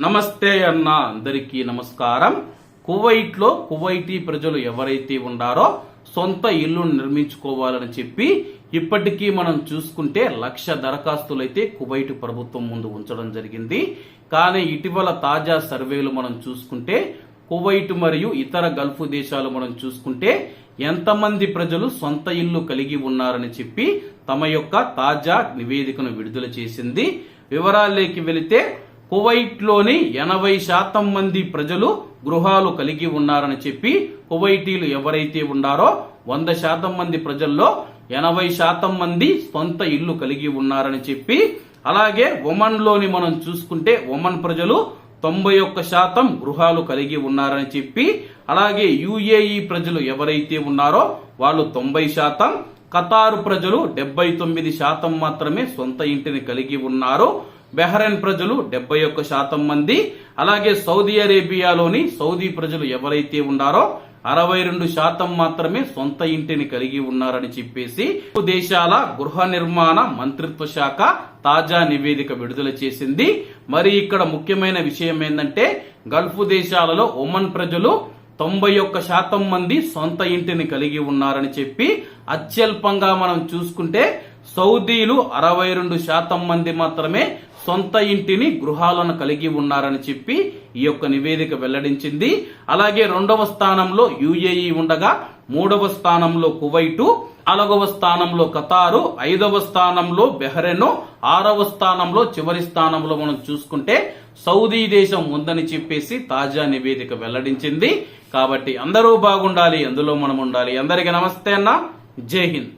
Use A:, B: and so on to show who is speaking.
A: నమస్తే అన్న అందరికీ నమస్కారం. కువైట్లో కువైటీ ప్రజలు ఎవరైతే ఉండారో సొంత ఇల్లు నిర్మించుకోవాలని చెప్పి ఇప్పటికీ మనం చూసుకుంటే లక్ష దరఖాస్తులైతే కువైట్ ప్రభుత్వం ముందు ఉంచడం జరిగింది. కానీ ఇటీవల తాజా సర్వేలు మనం చూసుకుంటే కువైట్ మరియు ఇతర గల్ఫ్ దేశాలు మనం చూసుకుంటే ఎంతమంది ప్రజలు సొంత ఇల్లు కలిగి ఉన్నారని చెప్పి తమ యొక్క తాజా నివేదికను విడుదల చేసింది. వివరాల్లోకి వెళితే కువైట్లోని ఎనభై శాతం మంది ప్రజలు గృహాలు కలిగి ఉన్నారని చెప్పి కువైటీలు ఎవరైతే ఉన్నారో వంద శాతం మంది ప్రజల్లో ఎనభై శాతం మంది సొంత ఇల్లు కలిగి ఉన్నారని చెప్పి అలాగే ఒమన్లోని మనం చూసుకుంటే ఒమన్ ప్రజలు తొంభై ఒక్క శాతం గృహాలు కలిగి ఉన్నారని చెప్పి అలాగే యుఏఈ ప్రజలు ఎవరైతే ఉన్నారో వాళ్ళు తొంభై శాతం ఖతారు ప్రజలు డెబ్బై తొమ్మిది శాతం మాత్రమే సొంత ఇంటిని కలిగి ఉన్నారు. బెహ్రెన్ ప్రజలు డెబ్బై ఒక్క శాతం మంది. అలాగే సౌదీ అరేబియాలోని సౌదీ ప్రజలు ఎవరైతే ఉన్నారో అరవై రెండు శాతం మాత్రమే సొంత ఇంటిని కలిగి ఉన్నారని చెప్పేసి దేశాల గృహ నిర్మాణ మంత్రిత్వ శాఖ తాజా నివేదిక విడుదల చేసింది. మరి ఇక్కడ ముఖ్యమైన విషయం ఏంటంటే గల్ఫ్ దేశాలలో ఒమన్ ప్రజలు తొంభై ఒక్క శాతం మంది సొంత ఇంటిని కలిగి ఉన్నారని చెప్పి అత్యల్పంగా మనం చూసుకుంటే సౌదీలు అరవై రెండు శాతం మంది మాత్రమే సొంత ఇంటిని గృహాలను కలిగి ఉన్నారని చెప్పి ఈ యొక్క నివేదిక వెల్లడించింది. అలాగే రెండవ స్థానంలో యుఏఈ ఉండగా మూడవ స్థానంలో కువైటు నాలుగవ స్థానంలో కతారు ఐదవ స్థానంలో బెహ్రెన్ ఆరవ స్థానంలో చివరి స్థానంలో మనం చూసుకుంటే సౌదీ దేశం ఉందని చెప్పేసి తాజా నివేదిక వెల్లడించింది. కాబట్టి అందరూ బాగుండాలి అందులో మనం ఉండాలి. అందరికీ నమస్తే అన్న. జై హింద్.